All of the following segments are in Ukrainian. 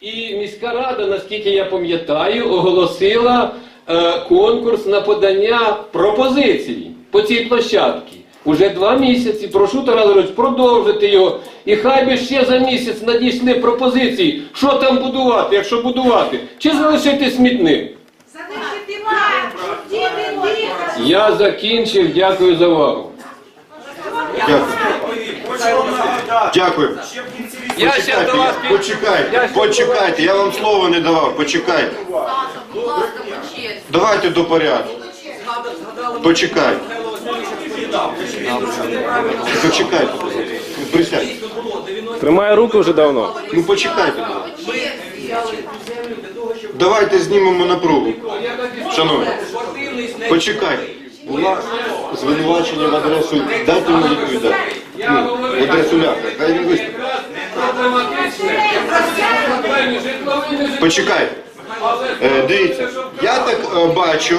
І міська рада, наскільки я пам'ятаю, оголосила е, конкурс на подання пропозицій по цій площадці. Уже два місяці. Прошу Тарас Григорович, продовжити його. І хай би ще за місяць надійшли пропозиції, що там будувати, якщо будувати, чи залишити смітник. Залишити діти дихати. Я закінчив, дякую за увагу. Дякую. Дякую. Я ще Почекайте, до вас я- під- почекайте, Я ще- почекайте, я вам слово не давав, почекайте. Давайте до порядку. Почекайте. Почекайте. Присядьте. Тримає руки вже давно. Ну почекайте. Давайте знімемо напругу. Шановні, почекайте. Була звинувачення в адресу. Дайте йому відповідати. Адресу ляха. Хай він виступить. Почекайте. Е, дивіться, я так е, бачу,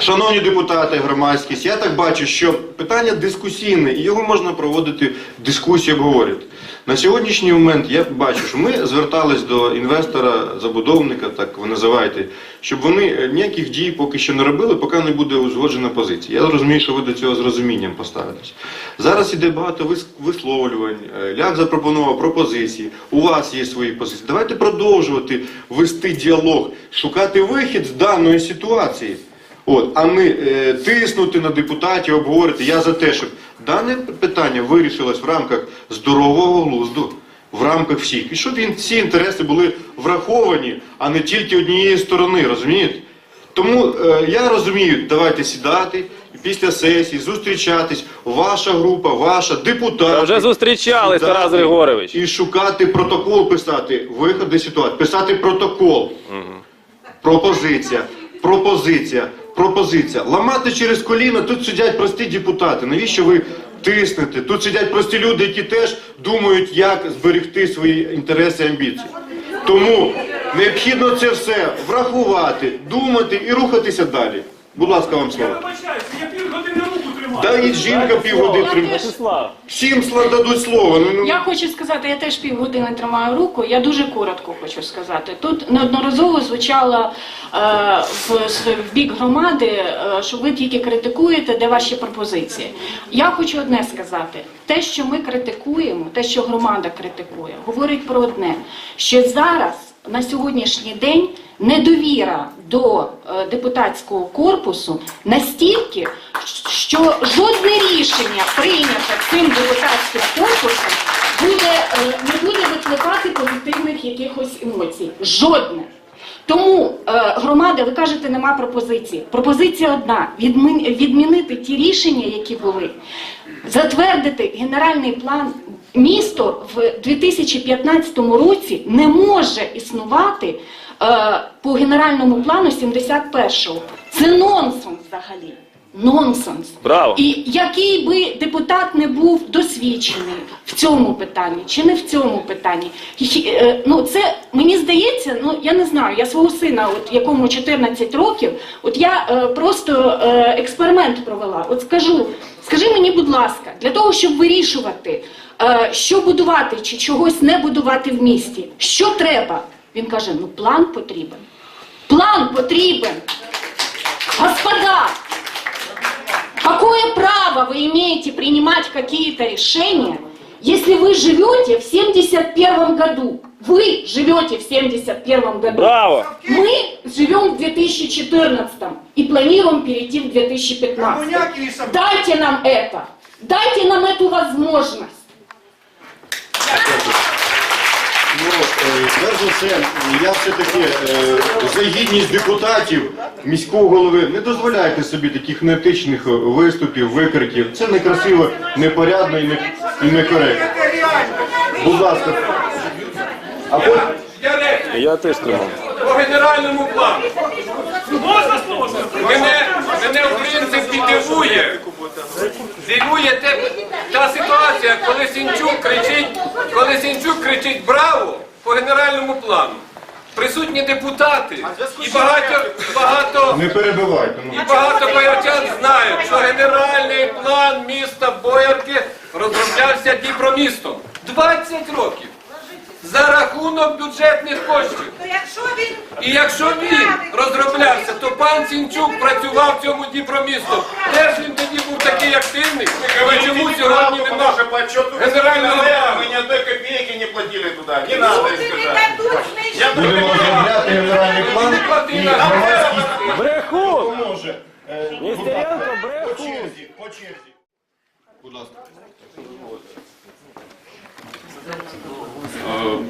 шановні депутати, громадськість, я так бачу, що питання дискусійне, і його можна проводити дискусію, обговорювати. На сьогоднішній момент я бачу, що ми звертались до інвестора, забудовника, так ви називаєте, щоб вони е, ніяких дій поки що не робили, поки не буде узгоджена позиція. Я розумію, що ви до цього з розумінням поставитесь. Зараз іде багато вис- висловлювань. е, Ляг запропонував пропозиції. У вас є свої позиції. Давайте продовжувати вести діалог, шукати вихід з даної ситуації. От, а не е, тиснути на депутатів, обговорити. Я за те, щоб дане питання вирішилось в рамках здорового глузду, в рамках всіх. І щоб він, всі інтереси були враховані, а не тільки однієї сторони, розумієте? Тому е, я розумію, давайте сідати після сесії зустрічатись, ваша група, ваша депутати. Вже зустрічались, сідати Тарас Григорович. І шукати протокол писати, виходи ситуації, писати протокол. Пропозиція, пропозиція, пропозиція. Ламати через коліна, тут сидять прості депутати. Навіщо ви тиснете? Тут сидять прості люди, які теж думають, як зберегти свої інтереси і амбіції. Тому необхідно це все врахувати, думати і рухатися далі. Будь ласка, вам слово. Вибачаюся, я півгодини руку тримав. Да і жінка півгодини тримає. Вячеслав. Всім сла- дадуть слово. Ну, ну. Я хочу сказати, я теж півгодини тримаю руку. Я дуже коротко хочу сказати. Тут неодноразово звучало е, в, в бік громади, е, що ви тільки критикуєте, де ваші пропозиції. Я хочу одне сказати: те, що ми критикуємо, те, що громада критикує, говорить про одне: що зараз на сьогоднішній день недовіра до е, депутатського корпусу настільки, що жодне рішення прийняте цим депутатським корпусом буде, е, не буде викликати позитивних якихось емоцій. Жодне. Тому е, громада, ви кажете, нема пропозиції. Пропозиція одна: відмінити ті рішення, які були, затвердити генеральний план. Місто в 2015 році не може існувати по генеральному плану 71-го. Це нонсенс взагалі. Нонсенс. Браво. І який би депутат не був досвідчений в цьому питанні чи не в цьому питанні, е, ну це мені здається, ну я не знаю, я свого сина, от якому 14 років, от я е, просто е, експеримент провела. От скажу, скажи мені, будь ласка, для того, щоб вирішувати, е, що будувати чи чогось не будувати в місті, що треба? Він каже: ну план потрібен. План потрібен. Господа, Какое право вы имеете принимать какие-то решения, если вы живете в 71 году? Вы живете в 71 году. Браво! Мы живем в 2014 и планируем перейти в 2015. Дайте нам это. Дайте нам эту возможность. Ну, е, Перш за все, я все-таки е, за гідність депутатів міського голови не дозволяйте собі таких неетичних е, виступів, викриків. Це некрасиво, непорядно і не, і некоректно. Будь ласка. А потім... Я теж тримав. По генеральному плану. Можна слово? Мене, мене в принципі дивує. Дивує те, та ситуація, коли Сінчук кричить, коли Сінчук кричить браво по генеральному плану. Присутні депутати і багато, багато, Не перебивайте. Ну. і багато боярчан знають, що генеральний план міста Боярки розроблявся Дніпромістом. 20 років. За рахунок бюджетних коштів. І якщо він розроблявся, то пан Сінчук працював в цьому Дніпромісту. Де ж він тоді був такий активний? І чому сьогодні нема генерального Мы платили. Не не сказать. дадуть Я. Будемо розробляти генеральний план і на громадськість Брехун! допоможе. Е, Нестеренко По брехун! черзі, по черзі. Будь ласка.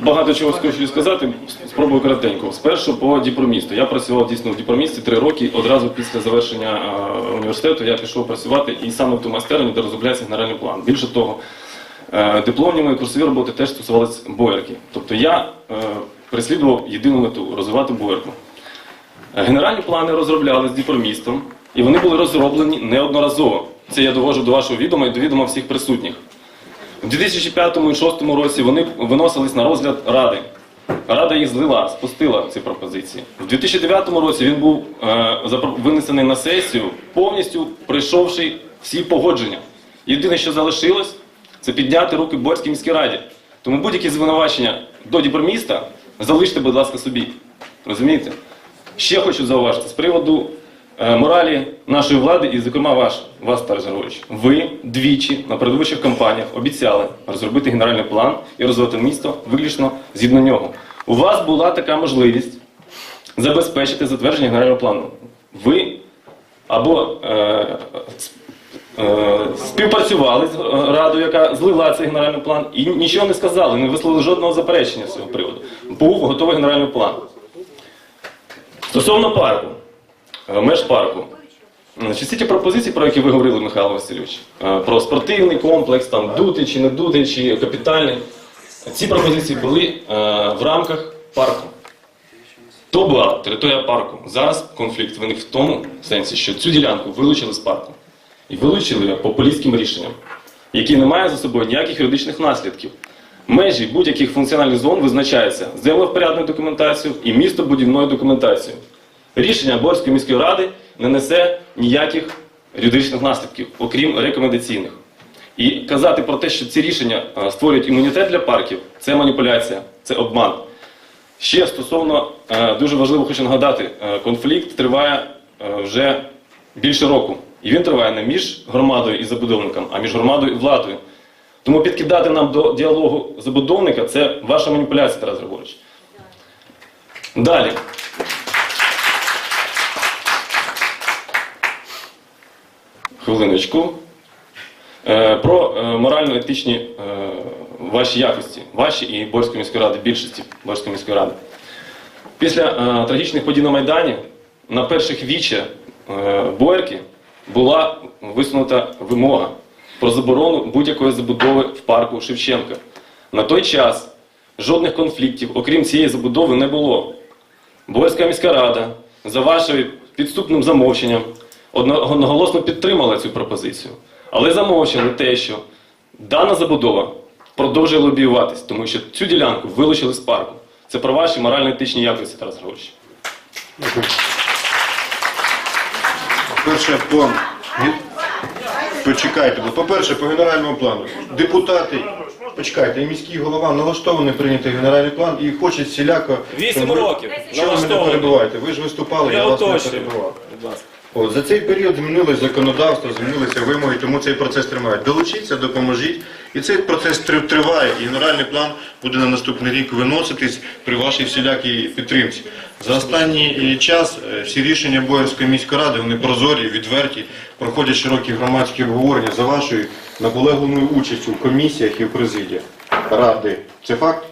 Багато чого хочу сказати, спробую коротенько. Спершу по Діпромісту. Я працював дійсно в Діпромісті три роки. Одразу після завершення е, університету я пішов працювати і саме в ту майстерню, де розробляється генеральний план. Більше того, е, дипломні мої курсові роботи теж стосувалися боярки. Тобто я е, переслідував єдину мету розвивати боярку. Е, Генеральні плани розробляли з Діпромістом, і вони були розроблені неодноразово. Це я довожу до вашого відома і до відома всіх присутніх. У 2005 і 2006 році вони виносились на розгляд Ради. Рада їх злила, спустила ці пропозиції. У 2009 році він був е, винесений на сесію, повністю пройшовши всі погодження. Єдине, що залишилось, це підняти руки Борській міській раді. Тому будь-які звинувачення до Діпроміста залиште, будь ласка, собі. Розумієте? Ще хочу зауважити з приводу е, моралі нашої влади і, зокрема, ваш, вас, Тарас Григорович. Ви двічі на передвиборчих кампаніях обіцяли розробити генеральний план і розвивати місто виключно згідно нього. У вас була така можливість забезпечити затвердження генерального плану. Ви або е, співпрацювали з е, радою, яка злила цей генеральний план, і нічого не сказали, не висловили жодного заперечення з цього приводу. Був готовий генеральний план. Стосовно парку, е, меж парку. Значить, всі ті пропозиції, про які ви говорили, Михайло Васильович, е, про спортивний комплекс, там дути чи не дути, чи капітальний, ці пропозиції були е, в рамках парку. То була територія парку. Зараз конфлікт виник в тому сенсі, що цю ділянку вилучили з парку. І вилучили популістським рішенням, яке не має за собою ніяких юридичних наслідків. Межі будь-яких функціональних зон визначаються землевпорядною документацією і містобудівною документацією. Рішення Борської міської ради не несе ніяких юридичних наслідків, окрім рекомендаційних. І казати про те, що ці рішення е, створюють імунітет для парків, це маніпуляція, це обман. Ще стосовно е, дуже важливо хочу нагадати, е, конфлікт триває вже більше року. І він триває не між громадою і забудовником, а між громадою і владою. Тому підкидати нам до діалогу забудовника це ваша маніпуляція, Тарас Григорович. Далі. Хвилиночку. Е, Про е, морально-етичні е, ваші якості, ваші і Борської міської ради, більшості Борської міської ради. Після трагічних подій на Майдані на перших віче Боярки була висунута вимога про заборону будь-якої забудови в парку Шевченка. На той час жодних конфліктів, окрім цієї забудови, не було. Боярська міська рада за вашим підступним замовченням одноголосно підтримала цю пропозицію. Але замовчали те, що дана забудова продовжує лобіюватись, тому що цю ділянку вилучили з парку. Це про ваші морально-етичні якості, Тарас Григорович. Перше, по... Почекайте, по-перше, по генеральному плану. Депутати, почекайте, і міський голова налаштований прийняти генеральний план і хоче всіляко... Вісім років. Що ви не перебуваєте? Ви ж виступали, я, Я вас не уточнюю. перебував. Будь ласка. От, за цей період змінилось законодавство, змінилися вимоги, тому цей процес триває. Долучіться, допоможіть. І цей процес триває, і генеральний план буде на наступний рік виноситись при вашій всілякій підтримці. За останній е, час е, всі рішення Боярської міської ради, вони прозорі, відверті, проходять широкі громадські обговорення за вашою наполегливою участю в комісіях і в президіях ради. Це факт?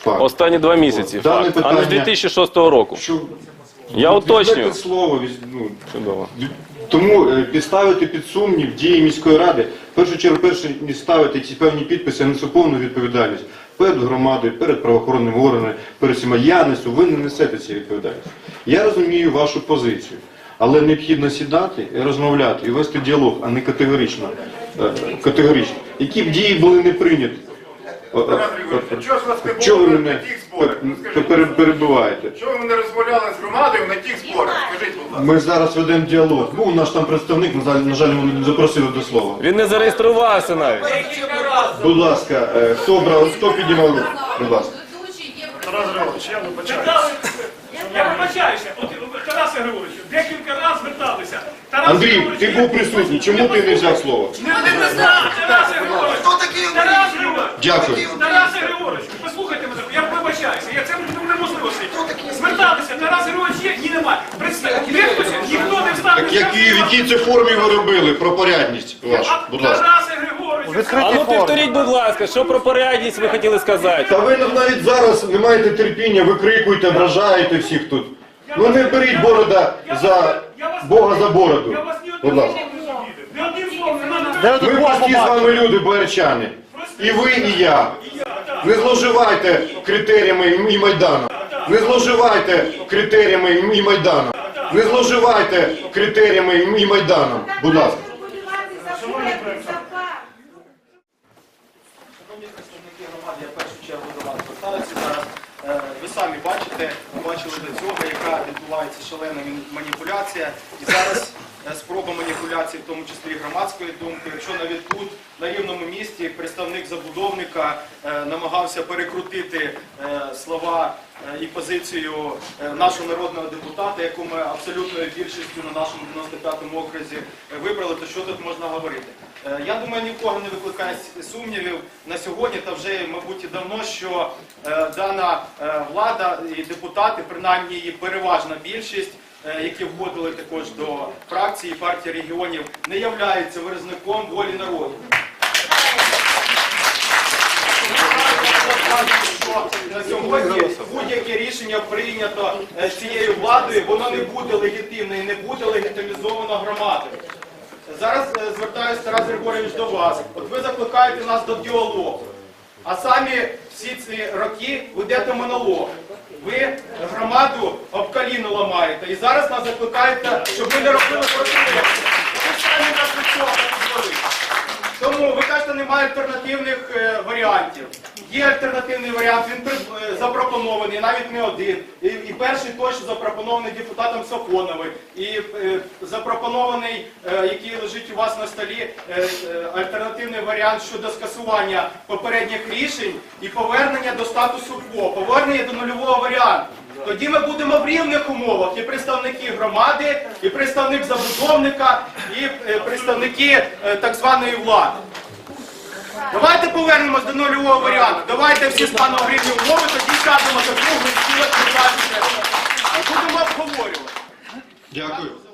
Факт. Останні два місяці. Факт. А не з 2006 року. Що Я уточнюю. Візьмете слово, ну, Чудово. Тому е, підставити під сумнів дії міської ради, в першу чергу, перше ніж ставити ці певні підписи, несу повну відповідальність перед громадою, перед правоохоронними органами, перед всіма. Я несу, ви не несете ці відповідальність. Я розумію вашу позицію, але необхідно сідати і розмовляти, і вести діалог, а не категорично. е, категорично. Які б дії були не прийняті? Чого ж вас не ви було на мене зборах? Ну, скажіть, пере- перебиваєте? Чого ви не розмовляли з громадою на тих зборах? Скажіть, будь ласка. Ми зараз ведемо діалог. Був наш там представник, на жаль, на жаль, його не запросили до слова. Він не зареєструвався навіть. Будь ласка, е, хто брав, хто піднімав руку? Будь ласка. Ведучий є Тарас Григорович, я вибачаюся. Я вибачаюся. От Тарас Григорович, декілька разів зверталися. Тарас Андрій, Григорович, ти був присутній. Чому ти не взяв слово? Не, знаю, Тарас Григорович. Хто такий Тарас Григорович. Дякую. Тарас Григорович, послухайте мене, я вибачаюся, я це неможливо слухати. Зверталися, Тарас Григорович є, ні немає. Представ, де хтось, ніхто не встав. Так які, в якій це формі ви робили про порядність вашу? Будь ласка. Тарас Григорович, А ну повторіть, будь ласка, що про порядність ви хотіли сказати? Та ви навіть зараз не маєте терпіння, викрикуєте, вражаєте всіх тут. Ну не беріть борода за Бога за бороду. я вас ні Будь одним ласка. Словом не надо. Ми прості з вами люди, боярчани. І ви, і я. Не зловживайте критеріями і Майдану. Не зловживайте критеріями і Майдану. Не зловживайте критеріями і Майдану. Будь ласка. Е, Ви самі бачите, бачили до цього, яка відбувається шалена маніпуляція. І зараз спроба маніпуляції, в тому числі і громадської думки. Якщо навіть тут, на рівному місті, представник забудовника е, намагався перекрутити е, слова е, і позицію нашого народного депутата, яку ми абсолютною більшістю на нашому 95-му окрузі вибрали, то що тут можна говорити? Я думаю, нікого не викликає сумнівів на сьогодні, та вже, мабуть, і давно, що дана влада і депутати, принаймні її переважна більшість, які входили також до фракції партії регіонів, не являються виразником волі народу. на сьогодні будь-яке рішення прийнято е, цією владою, воно не буде легітимне і не буде легітимізовано громадою. Зараз е, звертаюся Тарас Григорійович до вас. От ви закликаєте нас до діалогу, а самі всі ці роки ведете монолог. Ви громаду об коліно ламаєте і зараз нас закликаєте, щоб ми не робили протилежне. Ви. Тому ви кажете, немає альтернативних е, варіантів. Є альтернативний варіант, він е, запропонований, навіть не один. І, і перший той, запропонований депутатом Сафоновим, і е, запропонований, е, який лежить у вас на столі, е, е, альтернативний варіант щодо скасування попередніх рішень і повернення до статусу КВО, повернення до нульового варіанту. Тоді ми будемо в рівних умовах і представники громади, і представник забудовника, і е, представники так званої влади. Давайте повернемось до нульового варіанту. Давайте всі з паном рівні умови, тоді сядемо що круглий стіл, ви будемо обговорювати. Дякую.